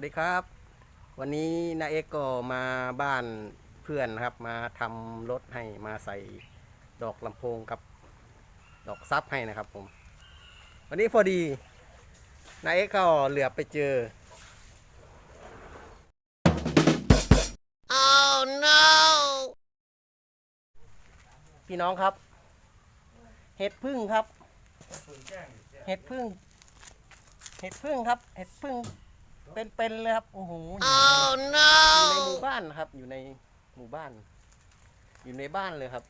วัสดีครับ วันนี้นาเอกก็มาบ้านเพื่อนนะครับ มาทำรถให้มาใส่ดอกลำโพงกับดอกซับให้นะครับผม วันนี้พอดีนาเอกก็เหลือบไปเจอ Oh no! พี่น้องครับ เห็ดพึ่งครับ เห็ดพึ่ง เห็ดพึ่งครับ เห็ดพึ่ง เป็นๆเลยครับโอ้โห Oh อยู่ใน no! หมู่บ้านนะครับ อยู่ในหมู่บ้าน อยู่ในบ้านเลยครับ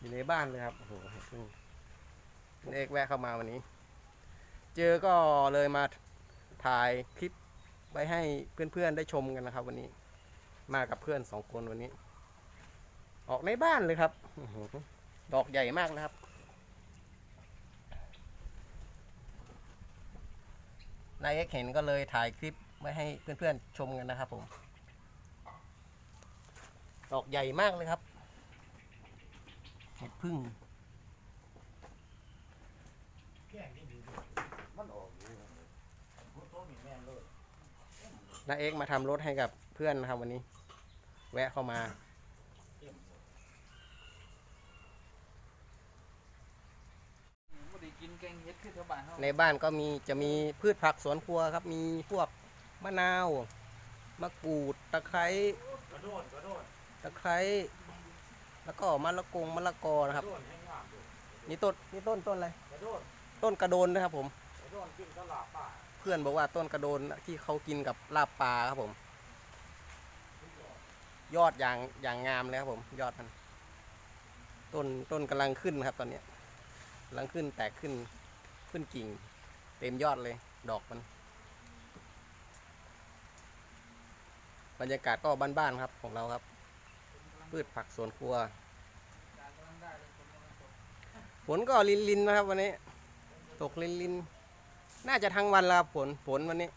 อยู่ในบ้านเลยครับโอ้โหเห็ดพึ่งเอกแวะเข้ามาวันนี้ เจอก็เลยมาถ่ายคลิปไว้ให้เพื่อนๆได้ชมกันนะครับ วันนี้ มากับเพื่อนสองคนวันนี้ ออกในบ้านเลยครับอื้อหือดอกใหญ่มากนะครับ นายเอกเห็นก็เลยถ่ายคลิปไว้ให้เพื่อนๆชมกันนะครับผม ดอกใหญ่มากเลยครับเห็ดพึ่งนายเอกมาทำรถให้กับเพื่อนนะครับวันนี้ แวะเข้ามา บ่ได้กิน แกงเฮ็ดคือชาวบ้านเฮาในบ้านก็มีจะมีพืชผักสวนครัวครับ มีพวกมะนาวมะกรูดตะไคร้ตะไคร้แล้วก็มะละกงมะละกอนะครับนี่ต้นนี่ต้นต้นอะไรต้นกระโดนนะครับผมเพื่อนบอกว่าต้นกระโดนที่เขากินกับลาบปลาครับผม ยอดอย่างอย่างงามเลยครับผม ยอดมันต้นต้นกำลังขึ้นครับตอนเนี้ย กำลังขึ้นแตกขึ้นขึ้นกิ่ง เต็มยอดเลย ดอกมัน บรรยากาศก็บ้านๆครับของเราครับ พืชผักสวนครัวฝนก็ลินลินๆนะครับ วันนี้ ตกลินลินๆน่าจะทั้งวันละฝนฝนวันนี้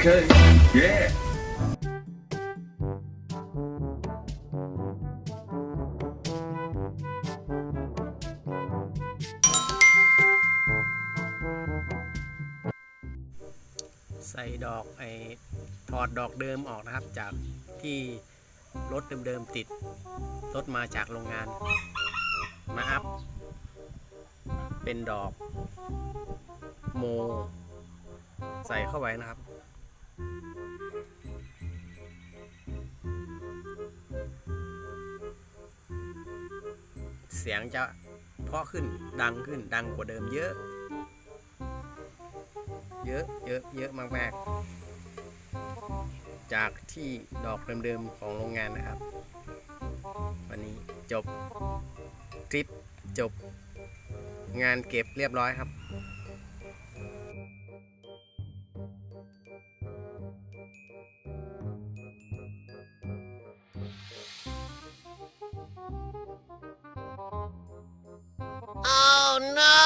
Okay. Yeah. ใส่ดอกไอ้ถอดดอกเดิมออกนะครับ จากที่รถเดิมๆติดรถมาจากโรงงาน มาอัพ เป็นดอกโม ใส่เข้าไว้นะครับ เสียงจะเพาะขึ้นดังขึ้นดังกว่าเดิมเยอะ เยอะเยอะเยอะมากๆ จากที่ดอกเดิมๆของโรงงานนะครับ วันนี้จบทริปจบงานเก็บเรียบร้อยครับ Oh no!